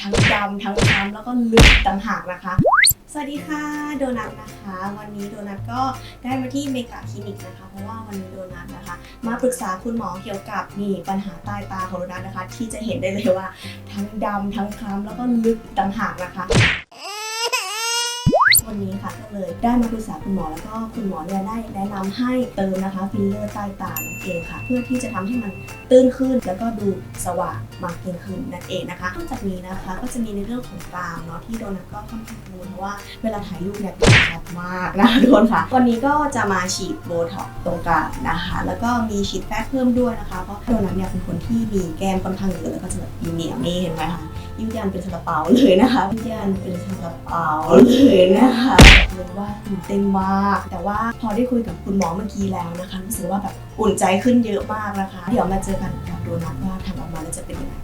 ทั้งดำทั้งคล้ำแล้วก็ลึกต่างหากนะคะ สวัสดีค่ะโดนัทนะคะ วันนี้โดนัทก็ได้มาที่เมกาคลินิกนะคะ เพราะว่าวันนี้โดนัทนะคะ มาปรึกษาคุณหมอเกี่ยวกับนี่ปัญหาใต้ตาของโดนัทนะคะ ที่จะเห็นได้เลยว่า ทั้งดำทั้งคล้ำแล้วก็ลึกต่างหากนะคะ นนี้ค่ะก็เลยได้มาปรึกษาคุณหมอแล้วก็คุณหมอเนี่ยได้แนะนำให้เติมนะคะฟิลเลอร์ใต้ตานั่นเองค่ะ เพื่อที่จะทำให้มันตื้นขึ้นแล้วก็ดูสว่างมากยิ่งขึ้นนั่นเองนะคะนอกจากนี้นะคะก็จะมีในเรื่องของกรามเนาะที่โดนัทก็ค่อนข้างกังวลเพราะว่าเวลาถ่ายรูปเนี่ยชัดมากนะคะทุกคนค่ะ วันนี้ก็จะมาฉีดโบท็อกตรงกลางนะคะ แล้วก็มีฉีดแป้งเพิ่มด้วยนะคะเพราะโดนัทเนี่ยเป็นคนที่มีแก้มค่อนข้างเยอะแล้วก็จะแบบมีเหนียวนี่เห็นไหมคะ ยิ้มยานเป็นซาลาเปาเลยนะคะยิ้มยานเป็นซาลาเปาเลยนะคะเลยว่าตื่นเต้นมาก แต่ว่าพอได้คุยกับคุณหมอเมื่อกี้แล้วนะคะรู้สึกว่าแบบอุ่นใจขึ้นเยอะมากนะคะ เดี๋ยวมาเจอกันกับโดนัทว่าทำออกมาแล้วจะเป็นยังไง